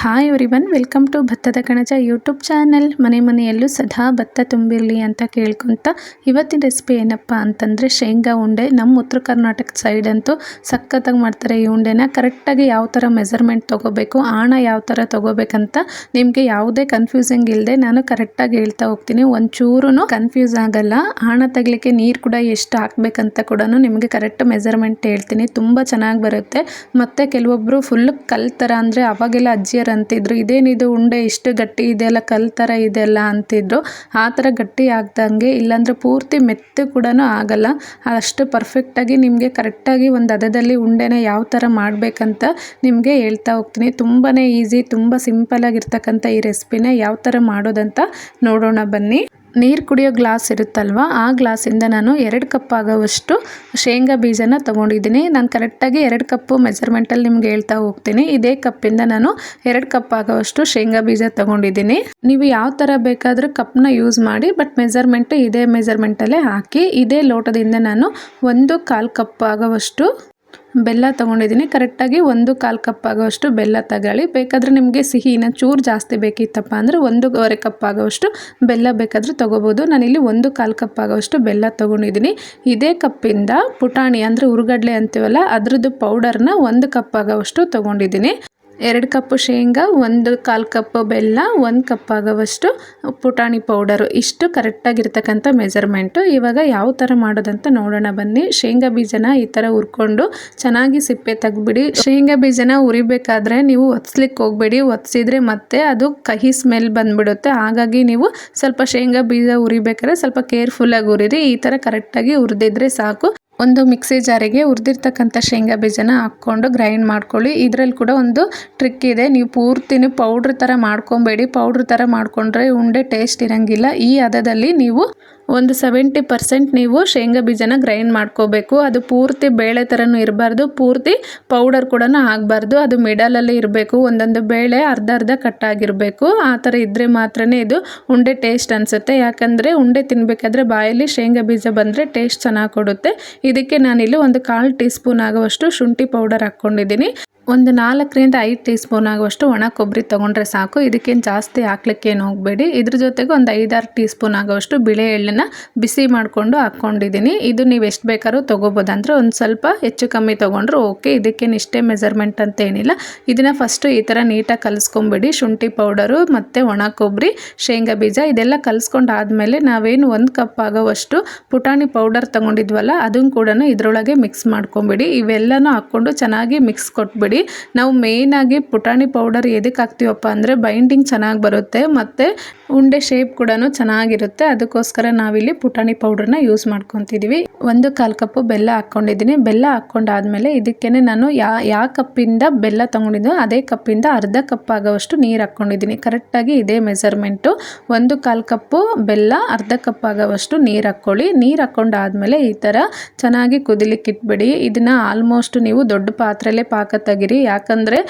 Hi everyone welcome to ಭತ್ತದ ಕಣಜ YouTube channel ಮನೆ ಮನೆಯಲ್ಲೂ ಸದಾ ಭತ್ತ ತುಂಬಿರಲಿ ಅಂತ ಕೇಳ್ಕೊತ ಇವತ್ತಿನ ರೆಸಿಪಿ ಏನಪ್ಪ ಅಂತಂದರೆ ಶೇಂಗಾ ಉಂಡೆ. ನಮ್ಮ ಉತ್ತರ ಕರ್ನಾಟಕ ಸೈಡ್ ಅಂತೂ ಸಖತ್ತಾಗಿ ಮಾಡ್ತಾರೆ ಈ ಉಂಡೆನ. ಕರೆಕ್ಟಾಗಿ ಯಾವ ಥರ ಮೆಸರ್ಮೆಂಟ್ ತೊಗೋಬೇಕು, ಆಣ ಯಾವ ಥರ ತೊಗೋಬೇಕಂತ ನಿಮಗೆ ಯಾವುದೇ ಕನ್ಫ್ಯೂಸಿಂಗ್ ಇಲ್ಲದೆ ನಾನು ಕರೆಕ್ಟಾಗಿ ಹೇಳ್ತಾ ಹೋಗ್ತೀನಿ. ಒಂಚೂರು ಕನ್ಫ್ಯೂಸ್ ಆಗಲ್ಲ. ಆಣ ತೆಗಿಲಿಕ್ಕೆ ನೀರು ಕೂಡ ಎಷ್ಟು ಹಾಕ್ಬೇಕಂತ ಕೂಡ ನಿಮಗೆ ಕರೆಕ್ಟ್ ಮೆಸರ್ಮೆಂಟ್ ಹೇಳ್ತೀನಿ. ತುಂಬ ಚೆನ್ನಾಗಿ ಬರುತ್ತೆ. ಮತ್ತು ಕೆಲವೊಬ್ಬರು ಫುಲ್ ಕಲ್ ಥರ ಅಂದರೆ ಅವಾಗೆಲ್ಲ ಅಜ್ಜಿಯರು ಅಂತಿದ್ರು ಇದೇನಿದು ಉಂಡೆ? ಇಷ್ಟು ಗಟ್ಟಿ ಇದೆಯಲ್ಲ, ಕಲ್ ಥರ ಇದೆಯಲ್ಲ? ಅಂತಿದ್ರು. ಆ ಥರ ಗಟ್ಟಿ ಆಗ್ದಂಗೆ ಇಲ್ಲಾಂದರೆ ಪೂರ್ತಿ ಮೆತ್ತು ಕೂಡ ಆಗಲ್ಲ. ಅಷ್ಟು ಪರ್ಫೆಕ್ಟಾಗಿ ನಿಮಗೆ ಕರೆಕ್ಟಾಗಿ ಒಂದು ಹದದಲ್ಲಿ ಉಂಡೆನ ಯಾವ ಥರ ಮಾಡಬೇಕಂತ ನಿಮಗೆ ಹೇಳ್ತಾ ಹೋಗ್ತೀನಿ. ತುಂಬಾ ಈಸಿ ತುಂಬ ಸಿಂಪಲಾಗಿರ್ತಕ್ಕಂಥ ಈ ರೆಸಿಪಿನ ಯಾವ ಥರ ಮಾಡೋದಂತ ನೋಡೋಣ ಬನ್ನಿ. ನೀರು ಕುಡಿಯೋ ಗ್ಲಾಸ್ ಇರುತ್ತಲ್ವ? ಆ ಗ್ಲಾಸಿಂದ ನಾನು ಎರಡು ಕಪ್ ಆಗೋವಷ್ಟು ಶೇಂಗಾ ಬೀಜನ ತೊಗೊಂಡಿದ್ದೀನಿ. ನಾನು ಕರೆಕ್ಟಾಗಿ ಎರಡು ಕಪ್ಪು ಮೆಜರ್ಮೆಂಟಲ್ಲಿ ನಿಮ್ಗೆ ಹೇಳ್ತಾ ಹೋಗ್ತೀನಿ. ಇದೇ ಕಪ್ಪಿಂದ ನಾನು ಎರಡು ಕಪ್ ಆಗೋವಷ್ಟು ಶೇಂಗಾ ಬೀಜ ತೊಗೊಂಡಿದ್ದೀನಿ. ನೀವು ಯಾವ ಥರ ಬೇಕಾದರೂ ಕಪ್ನ ಯೂಸ್ ಮಾಡಿ, ಬಟ್ ಮೆಜರ್ಮೆಂಟು ಇದೇ ಮೆಜರ್ಮೆಂಟಲ್ಲೇ ಹಾಕಿ, ಇದೇ ಲೋಟದಿಂದ ನಾನು ಒಂದು ಕಾಲು ಕಪ್ ಆಗೋವಷ್ಟು ಬೆಲ್ಲ ತೊಗೊಂಡಿದ್ದೀನಿ. ಕರೆಕ್ಟಾಗಿ ಒಂದು ಕಾಲು ಕಪ್ ಆಗೋವಷ್ಟು ಬೆಲ್ಲ ತಗೊಳ್ಳಿ. ಬೇಕಾದರೆ ನಿಮಗೆ ಸಿಹಿ, ಇನ್ನು ಚೂರು ಜಾಸ್ತಿ ಬೇಕಿತ್ತಪ್ಪ ಅಂದರೆ ಒಂದೂವರೆ ಕಪ್ ಆಗೋವಷ್ಟು ಬೆಲ್ಲ ಬೇಕಾದರೂ ತೊಗೋಬೋದು. ನಾನಿಲ್ಲಿ ಒಂದು ಕಾಲು ಕಪ್ ಆಗೋವಷ್ಟು ಬೆಲ್ಲ ತೊಗೊಂಡಿದ್ದೀನಿ. ಇದೇ ಕಪ್ಪಿಂದ ಪುಟಾಣಿ ಅಂದರೆ ಉರುಗಡ್ಲೆ ಅಂತೀವಲ್ಲ, ಅದರದ್ದು ಪೌಡರ್ನ ಒಂದು ಕಪ್ ಆಗೋವಷ್ಟು ತೊಗೊಂಡಿದ್ದೀನಿ. ಎರಡು ಕಪ್ಪು ಶೇಂಗಾ, ಒಂದು ಕಾಲು ಕಪ್ಪು ಬೆಲ್ಲ, ಒಂದು ಕಪ್ ಆಗೋವಷ್ಟು ಪುಟಾಣಿ ಪೌಡರು. ಇಷ್ಟು ಕರೆಕ್ಟಾಗಿರ್ತಕ್ಕಂಥ ಮೆಜರ್ಮೆಂಟು. ಇವಾಗ ಯಾವ ಥರ ಮಾಡೋದಂತ ನೋಡೋಣ ಬನ್ನಿ. ಶೇಂಗಾ ಬೀಜನ ಈ ಥರ ಹುರ್ಕೊಂಡು ಚೆನ್ನಾಗಿ ಸಿಪ್ಪೆ ತೆಗ್ಬಿಡಿ ಶೇಂಗಾ ಬೀಜನ ಉರಿಬೇಕಾದ್ರೆ ನೀವು ಒತ್ಸ್ಲಿಕ್ಕೆ ಹೋಗಬೇಡಿ. ಒತ್ಸಿದ್ರೆ ಮತ್ತೆ ಅದು ಕಹಿ ಸ್ಮೆಲ್ ಬಂದ್ಬಿಡುತ್ತೆ. ಹಾಗಾಗಿ ನೀವು ಸ್ವಲ್ಪ ಶೇಂಗಾ ಬೀಜ ಉರಿಬೇಕಾದ್ರೆ ಸ್ವಲ್ಪ ಕೇರ್ಫುಲ್ಲಾಗಿ ಉರಿರಿ ಈ ಥರ ಕರೆಕ್ಟಾಗಿ ಹುರಿದಿದ್ರೆ ಸಾಕು. ಒಂದು ಮಿಕ್ಸಿ ಜಾರಿಗೆ ಉರಿದಿರ್ತಕ್ಕಂಥ ಶೇಂಗಾ ಬೀಜನ ಹಾಕ್ಕೊಂಡು ಗ್ರೈಂಡ್ ಮಾಡ್ಕೊಳ್ಳಿ. ಇದರಲ್ಲಿ ಕೂಡ ಒಂದು ಟ್ರಿಕ್ ಇದೆ. ನೀವು ಪೂರ್ತಿನೂ ಪೌಡ್ರ್ ಥರ ಮಾಡ್ಕೊಬೇಡಿ. ಪೌಡ್ರ್ ಥರ ಮಾಡಿಕೊಂಡ್ರೆ ಉಂಡೆ ಟೇಸ್ಟ್ ಇರೋಂಗಿಲ್ಲ. ಈ ಹದದಲ್ಲಿ ನೀವು ಒಂದು ಸೆವೆಂಟಿ ಪರ್ಸೆಂಟ್ ನೀವು ಶೇಂಗಾ ಬೀಜನ ಗ್ರೈಂಡ್ ಮಾಡ್ಕೋಬೇಕು. ಅದು ಪೂರ್ತಿ ಬೇಳೆ ಥರನೂ ಇರಬಾರ್ದು, ಪೂರ್ತಿ ಪೌಡರ್ ಕೂಡ ಆಗಬಾರ್ದು. ಅದು ಮಿಡಲಲ್ಲಿ ಇರಬೇಕು, ಒಂದೊಂದು ಬೇಳೆ ಅರ್ಧ ಅರ್ಧ ಕಟ್ಟಾಗಿರಬೇಕು ಆ ಥರ ಇದ್ದರೆ ಮಾತ್ರ ಇದು ಉಂಡೆ ಟೇಸ್ಟ್ ಅನಿಸುತ್ತೆ. ಯಾಕಂದರೆ ಉಂಡೆ ತಿನ್ನಬೇಕಾದ್ರೆ ಬಾಯಲ್ಲಿ ಶೇಂಗಾ ಬೀಜ ಬಂದರೆ ಟೇಸ್ಟ್ ಚೆನ್ನಾಗಿ ಕೊಡುತ್ತೆ. ಇದಕ್ಕೆ ನಾನಿಲ್ಲಿ ಒಂದು ಕಾಲು ಟೀ ಸ್ಪೂನ್ ಆಗುವಷ್ಟು ಶುಂಠಿ ಪೌಡರ್ ಹಾಕ್ಕೊಂಡಿದ್ದೀನಿ. ಒಂದು ನಾಲ್ಕರಿಂದ ಐದು ಟೀ ಸ್ಪೂನ್ ಆಗುವಷ್ಟು ಒಣ ಕೊಬ್ಬರಿ ತೊಗೊಂಡ್ರೆ ಸಾಕು. ಇದಕ್ಕೇನು ಜಾಸ್ತಿ ಹಾಕ್ಲಿಕ್ಕೇನು ಹೋಗಬೇಡಿ. ಇದ್ರ ಜೊತೆಗೆ ಒಂದು ಐದಾರು ಟೀ ಸ್ಪೂನ್ ಆಗುವಷ್ಟು ಬಿಳೆ ಎಳ್ಳನ್ನ ಬಿಸಿ ಮಾಡಿಕೊಂಡು ಹಾಕ್ಕೊಂಡಿದ್ದೀನಿ ಇದು ನೀವು ಎಷ್ಟು ಬೇಕಾದ್ರೂ ತೊಗೋಬೋದು. ಅಂದರೆ ಒಂದು ಸ್ವಲ್ಪ ಹೆಚ್ಚು ಕಮ್ಮಿ ತೊಗೊಂಡ್ರು ಓಕೆ. ಇದಕ್ಕೇನು ಇಷ್ಟೇ ಮೆಜರ್ಮೆಂಟ್ ಅಂತ ಏನಿಲ್ಲ. ಇದನ್ನು ಫಸ್ಟು ಈ ಥರ ನೀಟಾಗಿ ಕಲಿಸ್ಕೊಂಬಿಡಿ. ಶುಂಠಿ ಪೌಡರು ಮತ್ತು ಒಣ ಕೊಬ್ಬರಿ, ಶೇಂಗಾ ಬೀಜ ಇದೆಲ್ಲ ಕಲಿಸ್ಕೊಂಡು ಆದಮೇಲೆ ನಾವೇನು ಒಂದು ಕಪ್ ಆಗೋವಷ್ಟು ಪುಟಾಣಿ ಪೌಡರ್ ತೊಗೊಂಡಿದ್ವಲ್ಲ ಅದನ್ನು ಕೂಡ ಇದರೊಳಗೆ ಮಿಕ್ಸ್ ಮಾಡ್ಕೊಂಬಿಡಿ. ಇವೆಲ್ಲನೂ ಹಾಕ್ಕೊಂಡು ಚೆನ್ನಾಗಿ ಮಿಕ್ಸ್ ಕೊಟ್ಬಿಡಿ. ನಾವು ಮೇಯ್ನಾಗಿ ಪುಟಾಣಿ ಪೌಡರ್ ಎದಕ್ಕೆ ಹಾಕ್ತೀವಪ್ಪ ಅಂದರೆ ಬೈಂಡಿಂಗ್ ಚೆನ್ನಾಗಿ ಬರುತ್ತೆ ಮತ್ತು ಉಂಡೆ ಶೇಪ್ ಕೂಡ ಚೆನ್ನಾಗಿರುತ್ತೆ. ಅದಕ್ಕೋಸ್ಕರ ನಾವಿಲ್ಲಿ ಪುಟಾಣಿ ಪೌಡ್ರನ್ನ ಯೂಸ್ ಮಾಡ್ಕೊತಿದ್ದೀವಿ ಒಂದು ಕಾಲು ಕಪ್ಪು ಬೆಲ್ಲ ಹಾಕ್ಕೊಂಡಿದ್ದೀನಿ. ಬೆಲ್ಲ ಹಾಕ್ಕೊಂಡಾದ್ಮೇಲೆ ಇದಕ್ಕೇ ನಾನು ಯಾ ಯಾವ ಕಪ್ಪಿಂದ ಬೆಲ್ಲ ತೊಗೊಂಡಿದ್ದು ಅದೇ ಕಪ್ಪಿಂದ ಅರ್ಧ ಕಪ್ ಆಗೋವಷ್ಟು ನೀರು ಹಾಕ್ಕೊಂಡಿದ್ದೀನಿ. ಕರೆಕ್ಟಾಗಿ ಇದೇ ಮೆಸರ್ಮೆಂಟು ಒಂದು ಕಾಲು ಕಪ್ಪು ಬೆಲ್ಲ, ಅರ್ಧ ಕಪ್ ಆಗೋವಷ್ಟು ನೀರು ಹಾಕ್ಕೊಳ್ಳಿ. ನೀರು ಹಾಕ್ಕೊಂಡಾದ್ಮೇಲೆ ಈ ಥರ ಚೆನ್ನಾಗಿ ಕುದಿಲಿಕ್ಕೆ ಇಟ್ಬಿಡಿ ಇದನ್ನು ಆಲ್ಮೋಸ್ಟ್ ನೀವು ದೊಡ್ಡ ಪಾತ್ರೆಯಲ್ಲೇ ಪಾಕ ತೆಗಿರಿ. ಯಾಕಂದರೆ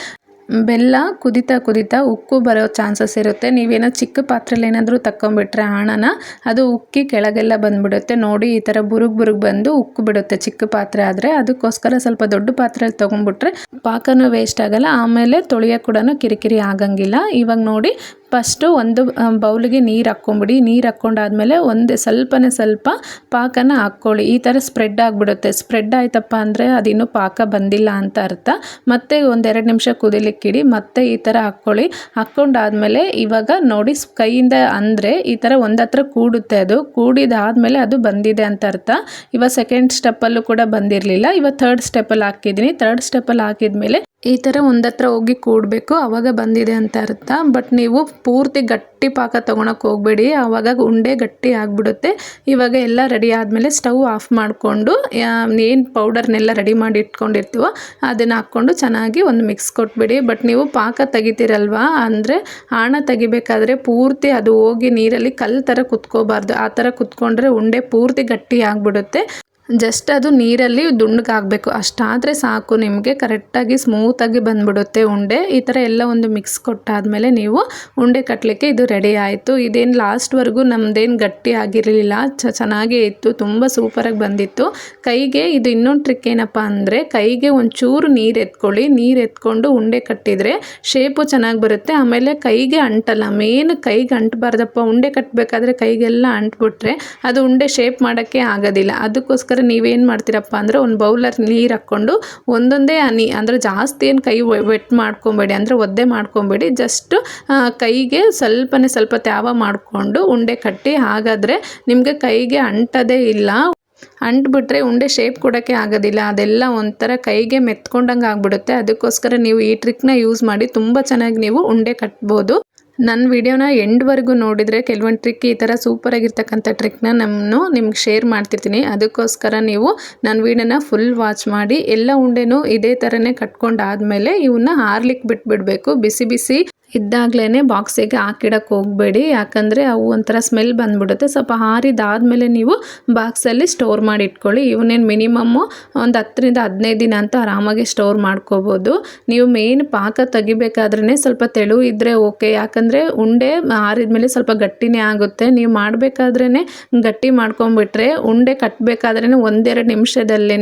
ಬೆಲ್ಲ ಕುದಿತಾ ಕುದಿತಾ ಉಕ್ಕು ಬರೋ ಚಾನ್ಸಸ್ ಇರುತ್ತೆ. ನೀವೇನೋ ಚಿಕ್ಕ ಪಾತ್ರೆಲಿ ಏನಾದರೂ ತಕ್ಕೊಂಬಿಟ್ರೆ ಹಣನ, ಅದು ಉಕ್ಕಿ ಕೆಳಗೆಲ್ಲ ಬಂದುಬಿಡುತ್ತೆ. ನೋಡಿ, ಈ ಥರ ಬುರುಗ್ ಬುರುಗ್ ಬಂದು ಉಕ್ಕು ಬಿಡುತ್ತೆ ಚಿಕ್ಕ ಪಾತ್ರೆ ಆದರೆ. ಅದಕ್ಕೋಸ್ಕರ ಸ್ವಲ್ಪ ದೊಡ್ಡ ಪಾತ್ರೆಯಲ್ಲಿ ತೊಗೊಂಡ್ಬಿಟ್ರೆ ಪಾಕನೂ ವೇಸ್ಟ್ ಆಗಲ್ಲ, ಆಮೇಲೆ ತೊಳೆಯೋಕೆ ಕೂಡ ಕಿರಿಕಿರಿ ಆಗಂಗಿಲ್ಲ. ಇವಾಗ ನೋಡಿ ಫಸ್ಟು ಒಂದು ಬೌಲಿಗೆ ನೀರು ಹಾಕ್ಕೊಂಬಿಡಿ. ನೀರು ಹಾಕ್ಕೊಂಡಾದ್ಮೇಲೆ ಒಂದು ಸ್ವಲ್ಪನೇ ಸ್ವಲ್ಪ ಪಾಕನ ಹಾಕ್ಕೊಳ್ಳಿ. ಈ ಥರ ಸ್ಪ್ರೆಡ್ ಆಗಿಬಿಡುತ್ತೆ. ಸ್ಪ್ರೆಡ್ ಆಯ್ತಪ್ಪ ಅಂದರೆ ಅದಿನ್ನೂ ಪಾಕ ಬಂದಿಲ್ಲ ಅಂತ ಅರ್ಥ. ಮತ್ತೆ ಒಂದೆರಡು ನಿಮಿಷ ಕುದಿಲಿಕ್ಕಿಡಿ ಮತ್ತೆ ಈ ಥರ ಹಾಕ್ಕೊಳ್ಳಿ. ಹಾಕ್ಕೊಂಡಾದ್ಮೇಲೆ ಇವಾಗ ನೋಡಿ ಕೈಯಿಂದ ಅಂದರೆ ಈ ಥರ ಒಂದು ಹತ್ರ ಕೂಡುತ್ತೆ ಅದು. ಕೂಡಿದಾದಮೇಲೆ ಅದು ಬಂದಿದೆ ಅಂತ ಅರ್ಥ. ಇವಾಗ ಸೆಕೆಂಡ್ ಸ್ಟೆಪ್ಪಲ್ಲೂ ಕೂಡ ಬಂದಿರಲಿಲ್ಲ. ಇವಾಗ ಥರ್ಡ್ ಸ್ಟೆಪ್ಪಲ್ಲಿ ಹಾಕಿದ್ದೀನಿ. ಥರ್ಡ್ ಸ್ಟೆಪ್ಪಲ್ಲಿ ಹಾಕಿದ್ಮೇಲೆ ಈ ಥರ ಒಂದತ್ರ ಹೋಗಿ ಕೂಡಬೇಕು ಆವಾಗ ಬಂದಿದೆ ಅಂತ ಅರ್ಥ. ಬಟ್ ನೀವು ಪೂರ್ತಿ ಗಟ್ಟಿ ಪಾಕ ತೊಗೊಳಕ್ಕೆ ಹೋಗಬೇಡಿ ಆವಾಗ ಉಂಡೆ ಗಟ್ಟಿ ಆಗಿಬಿಡುತ್ತೆ. ಇವಾಗ ಎಲ್ಲ ರೆಡಿ ಆದಮೇಲೆ ಸ್ಟವ್ ಆಫ್ ಮಾಡಿಕೊಂಡು ಏನು ಪೌಡರ್ನೆಲ್ಲ ರೆಡಿ ಮಾಡಿ ಇಟ್ಕೊಂಡಿರ್ತೀವೋ, ಅದನ್ನು ಹಾಕ್ಕೊಂಡು ಚೆನ್ನಾಗಿ ಒಂದು ಮಿಕ್ಸ್ ಕೊಟ್ಬಿಡಿ. ಬಟ್ ನೀವು ಪಾಕ ತೆಗಿತೀರಲ್ವಾ, ಅಂದರೆ ಆಣ ತೆಗಿಬೇಕಾದ್ರೆ ಪೂರ್ತಿ ಅದು ಹೋಗಿ ನೀರಲ್ಲಿ ಕಲ್ಲು ಥರ ಕುತ್ಕೋಬಾರ್ದು. ಆ ಥರ ಕುತ್ಕೊಂಡ್ರೆ ಉಂಡೆ ಪೂರ್ತಿ ಗಟ್ಟಿ ಆಗಿಬಿಡುತ್ತೆ. ಜಸ್ಟ್ ಅದು ನೀರಲ್ಲಿ ದುಂಡಗಾಗಬೇಕು. ಅಷ್ಟಾದರೆ ಸಾಕು, ನಿಮಗೆ ಕರೆಕ್ಟಾಗಿ ಸ್ಮೂತಾಗಿ ಬಂದ್ಬಿಡುತ್ತೆ ಉಂಡೆ. ಈ ಥರ ಎಲ್ಲ ಒಂದು ಮಿಕ್ಸ್ ಕೊಟ್ಟಾದಮೇಲೆ ನೀವು ಉಂಡೆ ಕಟ್ಟಲಿಕ್ಕೆ ಇದು ರೆಡಿ ಆಯಿತು. ಇದೇನು ಲಾಸ್ಟ್ವರೆಗೂ ನಮ್ಮದೇನು ಗಟ್ಟಿ ಆಗಿರಲಿಲ್ಲ. ಚ, ಚೆನ್ನಾಗೇ ಇತ್ತು, ತುಂಬ ಸೂಪರಾಗಿ ಬಂದಿತ್ತು. ಕೈಗೆ ಇದು ಇನ್ನೊಂದು ಟ್ರಿಕ್ ಏನಪ್ಪ ಅಂದರೆ, ಕೈಗೆ ಒಂಚೂರು ನೀರು ಎತ್ಕೊಳ್ಳಿ. ನೀರು ಎತ್ಕೊಂಡು ಉಂಡೆ ಕಟ್ಟಿದರೆ ಶೇಪು ಚೆನ್ನಾಗಿ ಬರುತ್ತೆ. ಆಮೇಲೆ ಕೈಗೆ ಅಂಟಲ್ಲ ಮೇನ್ ಕೈಗೆ ಅಂಟಬಾರ್ದಪ್ಪ. ಉಂಡೆ ಕಟ್ಟಬೇಕಾದ್ರೆ ಕೈಗೆಲ್ಲ ಅಂಟ್ಬಿಟ್ರೆ ಅದು ಉಂಡೆ ಶೇಪ್ ಮಾಡೋಕ್ಕೆ ಆಗೋದಿಲ್ಲ. ಅದಕ್ಕೋಸ್ಕರ ನೀವೇನು ಮಾಡ್ತೀರಪ್ಪ ಅಂದರೆ ಒಂದು ಬೌಲರ್ ನೀರು ಹಾಕ್ಕೊಂಡು ಒಂದೊಂದೇ ಹನಿ, ಅಂದರೆ ಜಾಸ್ತಿ ಏನು ಕೈ ವೆಟ್ ಮಾಡ್ಕೊಬೇಡಿ, ಅಂದರೆ ಒದ್ದೆ ಮಾಡ್ಕೊಬೇಡಿ ಜಸ್ಟ್ ಕೈಗೆ ಸ್ವಲ್ಪನೇ ಸ್ವಲ್ಪ ತ್ಯಾವ ಮಾಡಿಕೊಂಡು ಉಂಡೆ ಕಟ್ಟಿ ಹಾಗಾದರೆ ನಿಮಗೆ ಕೈಗೆ ಅಂಟದೇ ಇಲ್ಲ. ಅಂಟ್ಬಿಟ್ರೆ ಉಂಡೆ ಶೇಪ್ ಕೊಡೋಕ್ಕೆ ಆಗೋದಿಲ್ಲ, ಅದೆಲ್ಲ ಒಂಥರ ಕೈಗೆ ಮೆತ್ಕೊಂಡಂಗೆ ಆಗಿಬಿಡುತ್ತೆ. ಅದಕ್ಕೋಸ್ಕರ ನೀವು ಈ ಟ್ರಿಕ್ನ ಯೂಸ್ ಮಾಡಿ, ತುಂಬ ಚೆನ್ನಾಗಿ ನೀವು ಉಂಡೆ ಕಟ್ಬೋದು. ನನ್ನ ವಿಡಿಯೋನ ಎಂಡ್ವರೆಗೂ ನೋಡಿದರೆ ಕೆಲವೊಂದು ಟ್ರಿಕ್ ಈ ಥರ ಸೂಪರಾಗಿರ್ತಕ್ಕಂಥ ಟ್ರಿಕ್ನ ನಮ್ಮನ್ನು ನಿಮ್ಗೆ ಶೇರ್ ಮಾಡ್ತಿರ್ತೀನಿ. ಅದಕ್ಕೋಸ್ಕರ ನೀವು ನನ್ನ ವೀಡಿಯೋನ ಫುಲ್ ವಾಚ್ ಮಾಡಿ, ಎಲ್ಲ ಉಂಡೆನೂ ಇದೇ ಥರನೇ ಕಟ್ಕೊಂಡಾದಮೇಲೆ ಇವನ್ನ ಹಾರ್ಲಿಕ್ಕೆ ಬಿಟ್ಬಿಡಬೇಕು. ಬಿಸಿ ಬಿಸಿ ಇದ್ದಾಗಲೇ ಬಾಕ್ಸಿಗೆ ಹಾಕಿಡಕ್ಕೆ ಹೋಗಬೇಡಿ. ಯಾಕಂದರೆ ಅವು ಒಂಥರ ಸ್ಮೆಲ್ ಬಂದುಬಿಡುತ್ತೆ. ಸ್ವಲ್ಪ ಹಾರಿದಾದಮೇಲೆ ನೀವು ಬಾಕ್ಸಲ್ಲಿ ಸ್ಟೋರ್ ಮಾಡಿ ಇಟ್ಕೊಳ್ಳಿ. ಇವನೇನು ಮಿನಿಮಮ್ಮು ಒಂದು ಹತ್ತರಿಂದ ಹದಿನೈದು ದಿನ ಅಂತ ಆರಾಮಾಗಿ ಸ್ಟೋರ್ ಮಾಡ್ಕೋಬೋದು. ನೀವು ಮೇನ್ ಪಾಕ ತೆಗಿಬೇಕಾದ್ರೆ ಸ್ವಲ್ಪ ತೆಳು ಇದ್ದರೆ ಓಕೆ ಯಾಕಂದರೆ ಉಂಡೆ ಆರಿದ್ಮೇಲೆ ಸ್ವಲ್ಪ ಗಟ್ಟಿನೇ ಆಗುತ್ತೆ. ನೀವು ಮಾಡಬೇಕಾದ್ರೇ ಗಟ್ಟಿ ಮಾಡ್ಕೊಂಬಿಟ್ರೆ ಉಂಡೆ ಕಟ್ಟಬೇಕಾದ್ರೇ ಒಂದೆರಡು ನಿಮಿಷದಲ್ಲೇ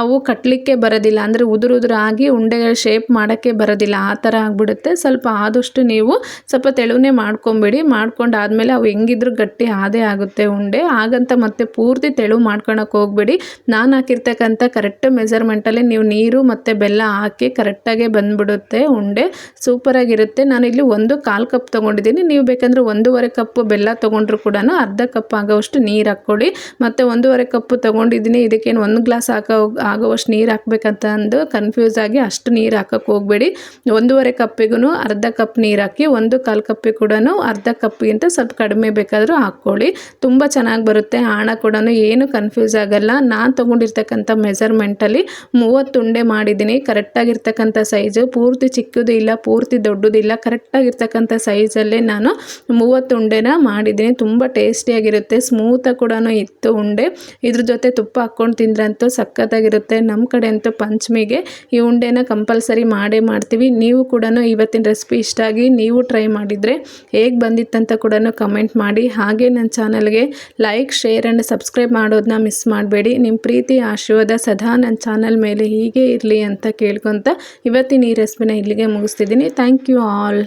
ಅವು ಕಟ್ಟಲಿಕ್ಕೆ ಬರೋದಿಲ್ಲ. ಅಂದರೆ ಉದುರು ಉದುರಾಗಿ ಉಂಡೆಗಳ ಶೇಪ್ ಮಾಡೋಕ್ಕೆ ಬರೋದಿಲ್ಲ. ಆ ಥರ ಆಗಿಬಿಡುತ್ತೆ. ಸ್ವಲ್ಪ ಆದಷ್ಟು ಆದಷ್ಟು ನೀವು ಸ್ವಲ್ಪ ತೆಳುವನೇ ಮಾಡ್ಕೊಂಬಿಡಿ. ಮಾಡ್ಕೊಂಡಾದ್ಮೇಲೆ ಅವು ಹೆಂಗಿದ್ರು ಗಟ್ಟಿ ಆದೇ ಆಗುತ್ತೆ ಉಂಡೆ. ಹಾಗಂತ ಮತ್ತೆ ಪೂರ್ತಿ ತೆಳು ಮಾಡ್ಕೊಳಕ್ಕೆ ಹೋಗ್ಬೇಡಿ. ನಾನು ಹಾಕಿರ್ತಕ್ಕಂಥ ಕರೆಕ್ಟ್ ಮೆಜರ್ಮೆಂಟಲ್ಲಿ ನೀವು ನೀರು ಮತ್ತು ಬೆಲ್ಲ ಹಾಕಿ ಕರೆಕ್ಟಾಗೆ ಬಂದ್ಬಿಡುತ್ತೆ ಉಂಡೆ. ಸೂಪರಾಗಿರುತ್ತೆ ನಾನು ಇಲ್ಲಿ ಒಂದು ಕಾಲು ಕಪ್ ತೊಗೊಂಡಿದ್ದೀನಿ. ನೀವು ಬೇಕಂದ್ರೆ ಒಂದೂವರೆ ಕಪ್ ಬೆಲ್ಲ ತೊಗೊಂಡ್ರು ಕೂಡ ಅರ್ಧ ಕಪ್ ಆಗೋವಷ್ಟು ನೀರು ಹಾಕ್ಕೊಳ್ಳಿ. ಮತ್ತು ಒಂದೂವರೆ ಕಪ್ ತೊಗೊಂಡಿದ್ದೀನಿ. ಇದಕ್ಕೇನು ಒಂದು ಗ್ಲಾಸ್ ಹಾಕೋ, ಆಗೋವಷ್ಟು ನೀರು ಹಾಕ್ಬೇಕಂತ ಅಂದು ಕನ್ಫ್ಯೂಸ್ ಆಗಿ ಅಷ್ಟು ನೀರು ಹಾಕೋಕ್ಕೆ ಹೋಗಬೇಡಿ. ಒಂದೂವರೆ ಕಪ್ಪಿಗೂ ಅರ್ಧ ಕಪ್ ನೀರು ಹಾಕಿ ಒಂದು ಕಾಲು ಕಪ್ಪಿ ಕೂಡ ಅರ್ಧ ಕಪ್ಪಿಗಿಂತ ಸ್ವಲ್ಪ ಕಡಿಮೆ ಬೇಕಾದರೂ ಹಾಕ್ಕೊಳ್ಳಿ. ತುಂಬ ಚೆನ್ನಾಗಿ ಬರುತ್ತೆ. ಹಣ ಕೂಡ ಏನು ಕನ್ಫ್ಯೂಸ್ ಆಗಲ್ಲ. ನಾನು ತೊಗೊಂಡಿರ್ತಕ್ಕಂಥ ಮೆಜರ್ಮೆಂಟಲ್ಲಿ ಮೂವತ್ತು ಉಂಡೆ ಮಾಡಿದ್ದೀನಿ. ಕರೆಕ್ಟಾಗಿರ್ತಕ್ಕಂಥ ಸೈಜು ಪೂರ್ತಿ ಚಿಕ್ಕದು ಇಲ್ಲ, ಪೂರ್ತಿ ದೊಡ್ಡದಿಲ್ಲ ಕರೆಕ್ಟಾಗಿರ್ತಕ್ಕಂಥ ಸೈಜಲ್ಲೇ ನಾನು ಮೂವತ್ತು ಉಂಡೆನ ಮಾಡಿದ್ದೀನಿ. ತುಂಬ ಟೇಸ್ಟಿಯಾಗಿರುತ್ತೆ ಸ್ಮೂತಾಗಿ ಕೂಡ ಇತ್ತು ಉಂಡೆ. ಇದ್ರ ಜೊತೆ ತುಪ್ಪ ಹಾಕ್ಕೊಂಡು ತಿಂದ್ರಂತೂ ಸಖತ್ತಾಗಿರುತ್ತೆ. ನಮ್ಮ ಕಡೆ ಅಂತೂ ಪಂಚಮಿಗೆ ಈ ಉಂಡೆನ ಕಂಪಲ್ಸರಿ ಮಾಡೇ ಮಾಡ್ತೀವಿ. ನೀವು ಕೂಡ ಇವತ್ತಿನ ರೆಸಿಪಿ ಇಷ್ಟ ಆಗಿ ನೀವು ಟ್ರೈ ಮಾಡಿದರೆ ಹೇಗೆ ಬಂದಿತ್ತಂತ ಕೂಡ ಕಮೆಂಟ್ ಮಾಡಿ. ಹಾಗೆ ನನ್ನ ಚಾನಲ್ಗೆ ಲೈಕ್ ಶೇರ್ ಆ್ಯಂಡ್ ಸಬ್ಸ್ಕ್ರೈಬ್ ಮಾಡೋದನ್ನ ಮಿಸ್ ಮಾಡಬೇಡಿ. ನಿಮ್ಮ ಪ್ರೀತಿ, ಆಶೀರ್ವಾದ ಸದಾ ನನ್ನ ಚಾನಲ್ ಮೇಲೆ ಹೀಗೆ ಇರಲಿ ಅಂತ ಕೇಳ್ಕೊತ ಇವತ್ತಿನ ಈ ರೆಸಿಪಿನ ಇಲ್ಲಿಗೆ ಮುಗಿಸ್ತಿದ್ದೀನಿ. Thank you all